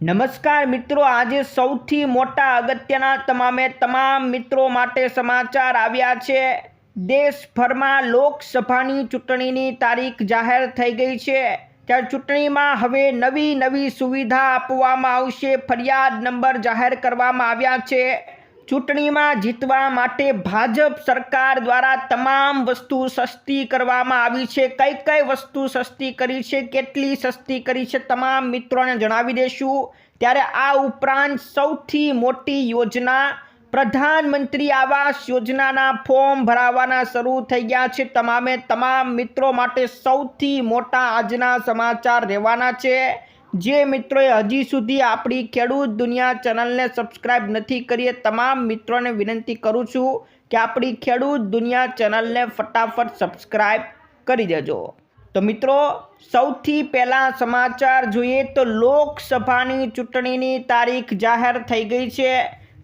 નમસ્કાર મિત્રો, આજે સૌથી મોટા અગત્યના તમામે તમામ મિત્રો માટે સમાચાર આવ્યા છે. દેશભરમાં લોકસભાની ચૂંટણીની તારીખ જાહેર થઈ ગઈ છે. ત્યારે ચૂંટણીમાં હવે નવી નવી સુવિધા આપવામાં આવશે. ફરિયાદ નંબર જાહેર કરવામાં આવ્યા છે. ચૂંટણીમાં જીતવા માટે ભાજપ સરકાર દ્વારા તમામ વસ્તુ સસ્તી કરવામાં આવી છે. કઈ કઈ વસ્તુ સસ્તી કરી છે, કેટલી સસ્તી કરી છે, તમામ મિત્રોને જણાવી દેશું ત્યારે આ ઉપરાંત સૌથી મોટી યોજના પ્રધાનમંત્રી આવાસ યોજનાના ફોર્મ ભરાવાના શરૂ થઈ ગયા છે. તમામે તમામ મિત્રો માટે સૌથી મોટા આજના સમાચાર રહેવાના છે. જે મિત્રોએ હજી સુધી આપણી ખેડૂત દુનિયા ચેનલને સબસ્ક્રાઇબ નથી કરીએ તમામ મિત્રોને વિનંતી કરું છું કે આપણી ખેડૂત દુનિયા ચેનલને ફટાફટ સબસ્ક્રાઇબ કરી દેજો. તો મિત્રો, સૌથી પહેલાં સમાચાર જોઈએ તો લોકસભાની ચૂંટણીની તારીખ જાહેર થઈ ગઈ છે,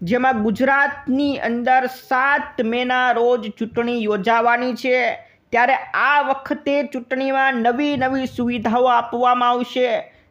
જેમાં ગુજરાતની અંદર સાત મેના રોજ ચૂંટણી યોજાવાની છે. ત્યારે આ વખતે ચૂંટણીમાં નવી નવી સુવિધાઓ આપવામાં આવશે.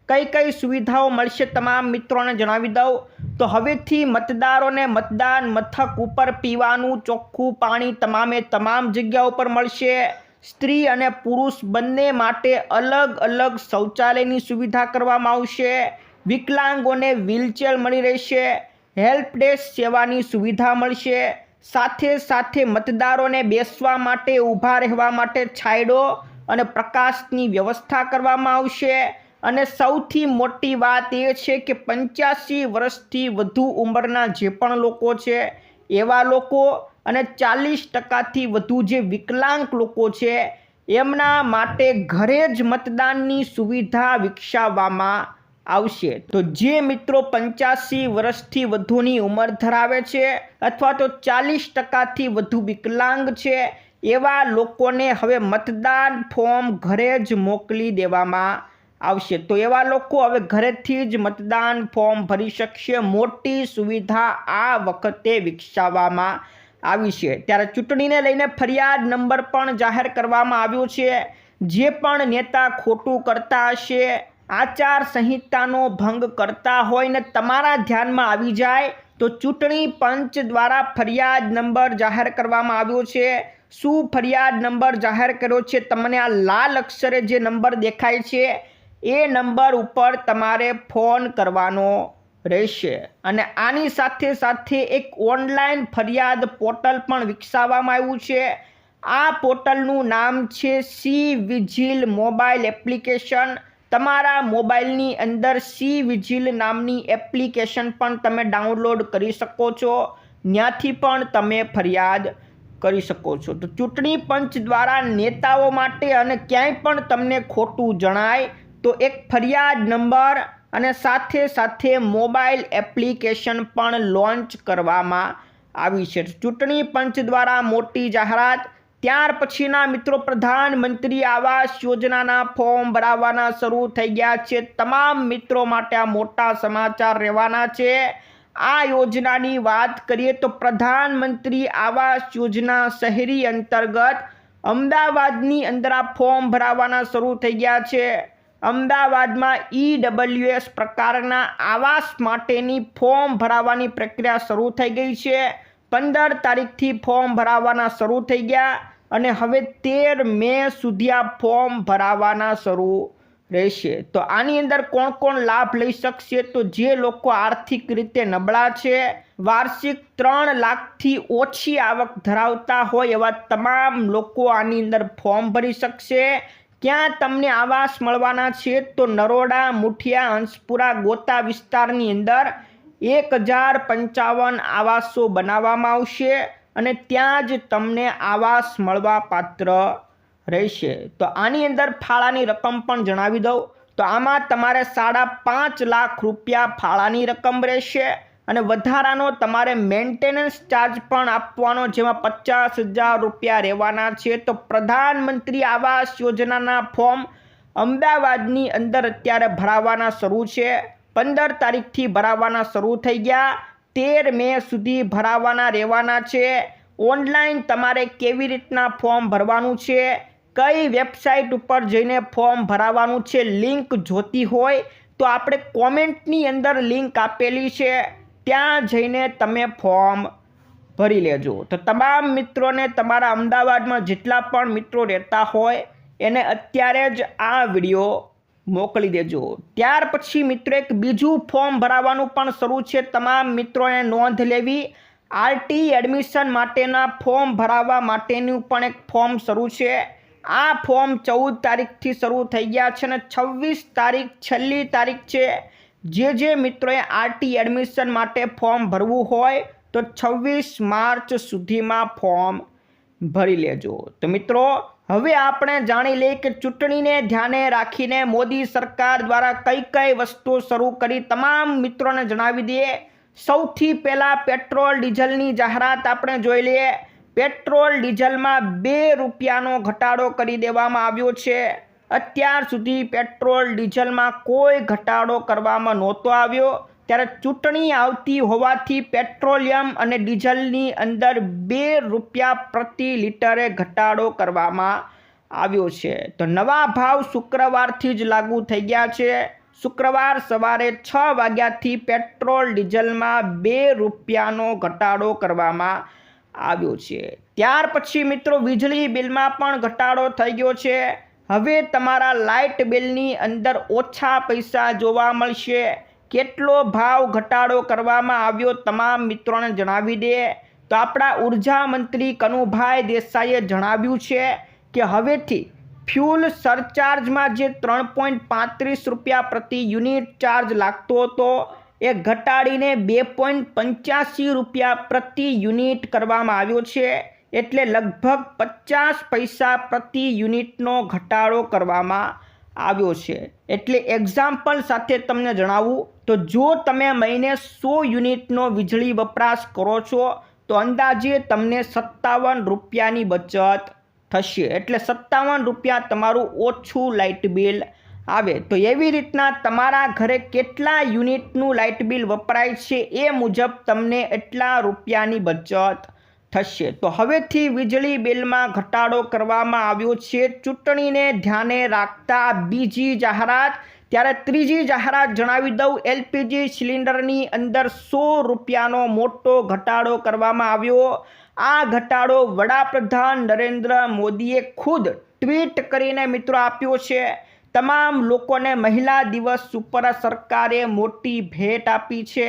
કઈ કઈ સુવિધાઓ મળશે તમામ મિત્રોને જણાવી દઉં. તો હવેથી મતદારોને મતદાન મથક ઉપર પીવાનું, ચોખ્ખું પાણી તમામે તમામ જગ્યા ઉપર મળશે. સ્ત્રી અને પુરુષ બંને માટે અલગ અલગ શૌચાલયની સુવિધા કરવામાં આવશે. વિકલાંગોને વ્હીલચેર મળી રહેશે. હેલ્પ ડેસ્ક સેવાની સુવિધા મળશે. સાથે સાથે મતદારોને બેસવા માટે, ઊભા રહેવા માટે છાંયડો અને પ્રકાશની વ્યવસ્થા કરવામાં આવશે. અને સૌથી મોટી વાત એ છે કે પંચ્યાસી વર્ષથી વધુ ઉંમરના જે પણ લોકો છે, એવા લોકો અને ચાલીસ ટકાથી વધુ જે વિકલાંગ લોકો છે, એમના માટે ઘરે જ મતદાનની સુવિધા વિકસાવવામાં આવશે. તો જે મિત્રો પંચ્યાસી વર્ષથી વધુની ઉંમર ધરાવે છે અથવા તો ચાલીસ ટકાથી વધુ વિકલાંગ છે, એવા લોકોને હવે મતદાન ફોર્મ ઘરે જ મોકલી દેવામાં આવશે. તો એવા લોકો હવે ઘરેથી જ મતદાન ફોર્મ ભરી શકશે. મોટી સુવિધા આ વખતે વિકસાવવામાં આવી છે. ત્યારે ચૂંટણીને લઈને ફરિયાદ નંબર પણ જાહેર કરવામાં આવ્યો છે. જે પણ નેતા ખોટું કરતા હશે આચાર સંહિતાનો ભંગ કરતા હોય ને તમારા ધ્યાનમાં આવી જાય, તો ચૂંટણી પંચ દ્વારા ફરિયાદ નંબર જાહેર કરવામાં આવ્યો છે. શું ફરિયાદ નંબર જાહેર કર્યો છે? તમને આ લાલ અક્ષરે જે નંબર દેખાય છે એ નંબર ઉપર તમારે ફોન કરવાનો રહેશે. અને આની સાથે સાથે એક ઓનલાઈન ફરિયાદ પોર્ટલ પણ વિકસાવવામાં આવ્યું છે. આ પોર્ટલનું નામ છે સી વિજિલ મોબાઈલ એપ્લિકેશન. તમારા મોબાઈલની અંદર સી વિજિલ નામની એપ્લિકેશન પણ તમે ડાઉનલોડ કરી શકો છો. ત્યાંથી પણ તમે ફરિયાદ કરી શકો છો. તો ચૂંટણી પંચ દ્વારા નેતાઓ માટે અને ક્યાંય પણ તમને ખોટું જણાય તો એક ફરિયાદ નંબર અને સાથે સાથે મોબાઈલ એપ્લિકેશન પણ લોન્ચ કરવામાં આવી છે. ચૂંટણી પંચ દ્વારા મોટી જાહેરાત. ત્યાર પછીના મિત્રો પ્રધાનમંત્રી આવાસ યોજનાના ફોર્મ ભરાવાના શરૂ થઈ ગયા છે. તમામ મિત્રો માટે આ મોટા સમાચાર રહેવાના છે. આ યોજનાની વાત કરીએ તો પ્રધાનમંત્રી આવાસ યોજના શહેરી અંતર્ગત અમદાવાદની અંદર આ ફોર્મ ભરાવાના શરૂ થઈ ગયા છે. અમદાવાદમાં ઈડબ્લ્યુએસ પ્રકારના આવાસ માટેની ફોર્મ ભરાવાની પ્રક્રિયા શરૂ થઈ ગઈ છે. પંદર તારીખથી ફોર્મ ભરાવાના શરૂ થઈ ગયા અને હવે તેર મે સુધી આ ફોર્મ ભરાવાના શરૂ રહેશે. તો આની અંદર કોણ કોણ લાભ લઈ શકશે? તો જે લોકો આર્થિક રીતે નબળા છે, વાર્ષિક ત્રણ લાખથી ઓછી આવક ધરાવતા હોય એવા તમામ લોકો આની અંદર ફોર્મ ભરી શકશે. ક્યાં તમને આવાસ મળવાના છે તો નરોડા, મુઠિયા, હંસપુરા, ગોતા વિસ્તારની અંદર એક હજાર પંચાવન આવાસો બનાવવામાં આવશે અને ત્યાં જ તમને આવાસ મળવા પાત્ર રહેશે. તો આની અંદર ફાળાની રકમ પણ જણાવી દઉં. તો આમાં તમારે સાડા પાંચ લાખ રૂપિયા ફાળાની રકમ રહેશે. અને વધારાનો તમારે મેન્ટેનન્સ ચાર્જ પણ આપવાનો, જેમાં પચાસ હજાર રૂપિયા રહેવાના છે. તો પ્રધાનમંત્રી આવાસ યોજનાના ફોર્મ અમદાવાદની અંદર અત્યારે ભરાવાના શરૂ છે. પંદર તારીખથી ભરાવાના શરૂ થઈ ગયા. તેર મે સુધી ભરાવાના રહેવાના છે. ઓનલાઈન તમારે કેવી રીતના ફોર્મ ભરવાનું છે? કઈ વેબસાઇટ ઉપર જઈને ફોર્મ ભરાવાનું છે? લિંક જોતી હોય તો આપણે કોમેન્ટની અંદર લિંક આપેલી છે. ત્યાં જઈને તમે ફોર્મ ભરી લેજો. તો તમામ મિત્રોને તમારા અમદાવાદમાં જેટલા પણ મિત્રો રહેતા હોય, એને અત્યારે જ આ વીડિયો મોકલી દેજો. ત્યાર પછી મિત્રો એક બીજું ફોર્મ ભરાવાનું પણ શરૂ છે. તમામ મિત્રોને નોંધ લેવી. આરટી એડમિશન માટેના ફોર્મ ભરાવવા માટેનું પણ એક ફોર્મ શરૂ છે. આ ફોર્મ ચૌદ તારીખથી શરૂ થઈ ગયા છે અને છવ્વીસ તારીખ છેલ્લી તારીખ છે. જે જે મિત્રોએ આરટી એડમિશન માટે ફોર્મ ભરવું હોય તો છવ્વીસ માર્ચ સુધીમાં ફોર્મ ભરી લેજો. તો મિત્રો, હવે આપણે જાણી લઈએ કે ચૂંટણીને ધ્યાને રાખીને મોદી સરકાર દ્વારા કઈ કઈ વસ્તુઓ શરૂ કરી તમામ મિત્રોને જણાવી દઈએ. સૌથી પહેલાં પેટ્રોલ ડીઝલની જાહેરાત આપણે જોઈ લઈએ. પેટ્રોલ ડીઝલમાં બે રૂપિયાનો ઘટાડો કરી દેવામાં આવ્યો છે. અત્યાર સુધી પેટ્રોલ, ડીઝલમાં કોઈ ઘટાડો કરવામાં નહોતો આવ્યો. ત્યારે ચૂંટણી આવતી હોવાથી પેટ્રોલિયમ અને ડીઝલની અંદર બે રૂપિયા પ્રતિ લિટરે ઘટાડો કરવામાં આવ્યો છે. તો નવા ભાવ શુક્રવારથી જ લાગુ થઈ ગયા છે. શુક્રવાર સવારે છ વાગ્યાથી પેટ્રોલ, ડીઝલમાં બે રૂપિયાનો ઘટાડો કરવામાં આવ્યો છે. ત્યાર પછી મિત્રો, વીજળી બિલમાં પણ ઘટાડો થઈ ગયો છે. હવે તમારા લાઇટ બિલની અંદર ઓછા પૈસા જોવા મળશે. કેટલો ભાવ ઘટાડો કરવામાં આવ્યો તમામ મિત્રોને જણાવી દે. તો આપણા ઊર્જા મંત્રી કનુભાઈ દેસાઈએ જણાવ્યું છે કે હવેથી ફ્યુલ સરચાર્જમાં જે ત્રણ પોઈન્ટ પાંત્રીસ રૂપિયા પ્રતિ યુનિટ ચાર્જ લાગતો હતો, એ ઘટાડીને બે પોઈન્ટ પંચ્યાસી રૂપિયા પ્રતિ યુનિટ કરવામાં આવ્યો છે. એટલે લગભગ પચાસ પૈસા પ્રતિ યુનિટનો ઘટાડો કરવામાં આવ્યો છે. એટલે એક્ઝામ્પલ સાથે તમને જણાવું, તો જો તમે મહિને સો યુનિટનો વીજળી વપરાશ કરો છો, તો અંદાજે તમને સત્તાવન રૂપિયાની બચત થશે. એટલે સત્તાવન રૂપિયા તમારું ઓછું લાઇટ બિલ આવે. તો એવી રીતના તમારા ઘરે કેટલા યુનિટનું લાઇટ બિલ વપરાય છે એ મુજબ તમને એટલા રૂપિયાની બચત થશે. તો હવેથી વીજળી બિલમાં ઘટાડો કરવામાં આવ્યો છે. ચૂંટણીને ધ્યાને રાખતા બીજી જાહેરાત. ત્યારે ત્રીજી જાહેરાત જણાવી દઉં. એલપીજી સિલિન્ડરની અંદર સો રૂપિયાનો મોટો ઘટાડો કરવામાં આવ્યો. આ ઘટાડો વડાપ્રધાન નરેન્દ્ર મોદીએ ખુદ ટ્વીટ કરીને મિત્રો આપ્યો છે. તમામ લોકોને મહિલા દિવસ ઉપર સરકારે મોટી ભેટ આપી છે.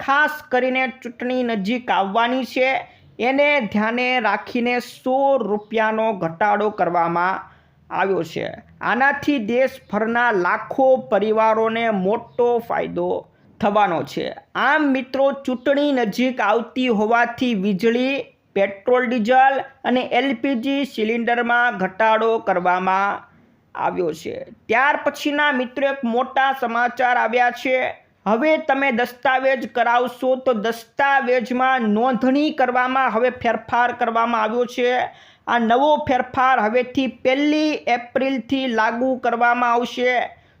ખાસ કરીને ચૂંટણી નજીક આવવાની છે. એને ધ્યાને રાખીને સો રૂપિયાનો ઘટાડો કરવામાં આવ્યો છે. આનાથી દેશભરના લાખો પરિવારોને મોટો ફાયદો થવાનો છે. આમ મિત્રો, ચૂંટણી નજીક આવતી હોવાથી વીજળી, પેટ્રોલ, ડીઝલ અને એલપીજી સિલિન્ડરમાં ઘટાડો કરવામાં આવ્યો છે. ત્યાર પછીના મિત્રો, એક મોટા સમાચાર આવ્યા છે. હવે તમે દસ્તાવેજ કરાવશો તો દસ્તાવેજમાં નોંધણી કરવામાં હવે ફેરફાર કરવામાં આવ્યો છે. આ નવો ફેરફાર હવેથી પહેલી એપ્રિલથી લાગુ કરવામાં આવશે.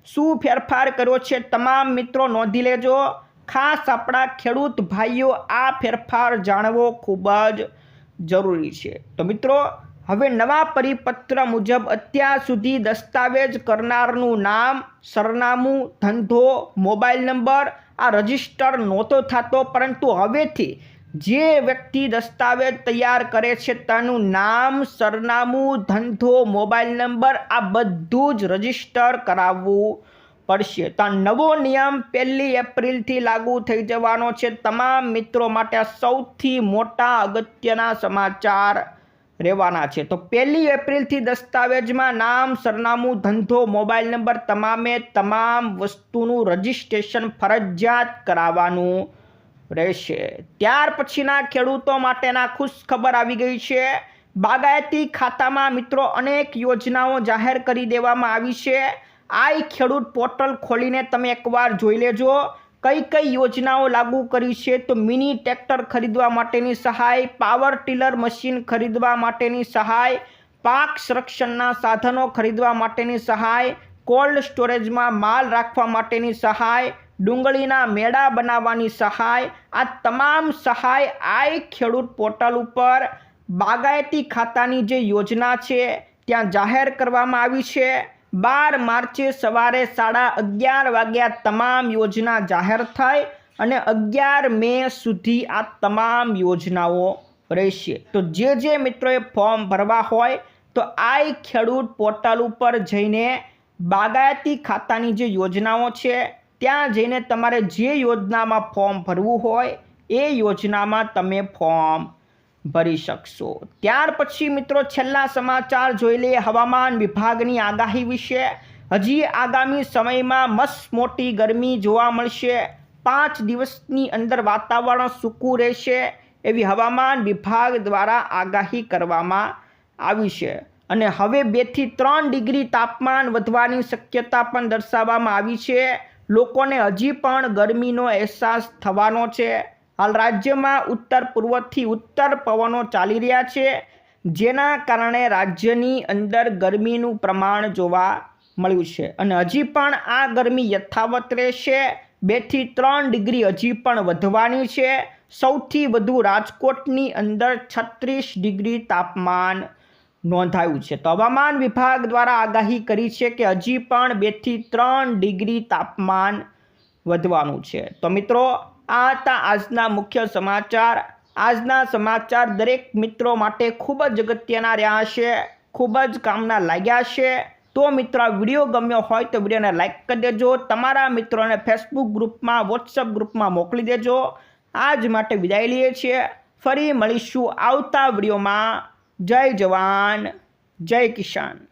શું ફેરફાર કર્યો છે તમામ મિત્રો નોંધી લેજો. ખાસ આપણા ખેડૂત ભાઈઓ આ ફેરફાર જાણવો ખૂબ જ જરૂરી છે. તો મિત્રો હવે નવા પરિપત્ર મુજબ અત્યાર સુધી દસ્તાવેજ કરનારનું નામ, સરનામું, ધંધો, મોબાઈલ નંબર આ રજિસ્ટર નહોતો થતો, પરંતુ હવેથી જે વ્યક્તિ દસ્તાવેજ તૈયાર કરે છે તેનું નામ, સરનામું, ધંધો, મોબાઈલ નંબર આ બધું જ રજિસ્ટર કરાવવું પડશે. તો નવો નિયમ પહેલી એપ્રિલથી લાગુ થઈ જવાનો છે. તમામ મિત્રો માટે સૌથી મોટા અગત્યના સમાચાર રહેવાના છે. તો પહેલી એપ્રિલથી દસ્તાવેજમાં નામ, સરનામું, ધંધો, મોબાઈલ નંબર તમામે તમામ વસ્તુનું રજિસ્ટ્રેશન ફરજિયાત કરાવવાનું રહેશે. ત્યાર પછીના ખેડૂતો માટેના ખુશ ખબર આવી ગઈ છે. બાગાયતી ખાતામાં મિત્રો અનેક યોજનાઓ જાહેર કરી દેવામાં આવી છે. આ ખેડૂત પોર્ટલ ખોલીને તમે એકવાર જોઈ લેજો. કઈ કઈ યોજનાઓ લાગુ કરી છે તો મિની ટ્રેક્ટર ખરીદવા માટેની સહાય, પાવર ટીલર મશીન ખરીદવા માટેની સહાય, પાક સંરક્ષણના સાધનો ખરીદવા માટેની સહાય, કોલ્ડ સ્ટોરેજમાં માલ રાખવા માટેની સહાય, ડુંગળીના મેળા બનાવવાની સહાય, આ તમામ સહાય આઈ ખેડૂત પોર્ટલ ઉપર બાગાયતી ખાતાની જે યોજના છે, ત્યાં જાહેર કરવામાં આવી છે. બાર માર્ચે સવારે સાડા અગિયાર વાગ્યા તમામ યોજના જાહેર થાય અને અગિયાર મે સુધી આ તમામ યોજનાઓ રહેશે. તો જે જે મિત્રોએ ફોર્મ ભરવા હોય તો આઈ ખેડૂત પોર્ટલ ઉપર જઈને બાગાયતી ખાતાની જે યોજનાઓ છે, ત્યાં જઈને તમારે જે યોજનામાં ફોર્મ ભરવું હોય એ યોજનામાં તમે ફોર્મ ભરી શકશો. ત્યાર પછી મિત્રો છેલ્લા સમાચાર જોઈ લઈએ હવામાન વિભાગની આગાહી વિશે. હજી આગામી સમયમાં મસ્ત મોટી ગરમી જોવા મળશે. પાંચ દિવસની અંદર વાતાવરણ સૂકું રહેશે એવી હવામાન વિભાગ દ્વારા આગાહી કરવામાં આવી છે. અને હવે બેથી ત્રણ ડિગ્રી તાપમાન વધવાની શક્યતા પણ દર્શાવવામાં આવી છે. લોકોને હજી પણ ગરમીનો અહેસાસ થવાનો છે. હાલ રાજ્યમાં ઉત્તર પૂર્વથી ઉત્તર પવનો ચાલી રહ્યા છે. જેના કારણે રાજ્યની અંદર ગરમીનું પ્રમાણ જોવા મળ્યું છે. અને હજી પણ આ ગરમી યથાવત રહેશે. બેથી ત્રણ ડિગ્રી હજી પણ વધવાની છે. સૌથી વધુ રાજકોટની અંદર છત્રીસ ડિગ્રી તાપમાન નોંધાયું છે. તો હવામાન વિભાગ દ્વારા આગાહી કરી છે કે હજી પણ બેથી ત્રણ ડિગ્રી તાપમાન વધવાનું છે. તો મિત્રો આ હતા આજના મુખ્ય સમાચાર. આજના સમાચાર દરેક મિત્રો માટે ખૂબ જ અગત્યના રહ્યા છે. ખૂબ જ કામના લાગ્યા છે. તો મિત્રો વીડિયો ગમ્યો હોય તો વિડીયોને લાઇક કરી દેજો. તમારા મિત્રોને ફેસબુક ગ્રુપમાં વોટ્સઅપ ગ્રુપમાં મોકલી દેજો. આજ માટે વિદાય લઈએ છીએ. ફરી મળીશું આવતા વિડીયોમાં. જય જવાન. જય કિસાન.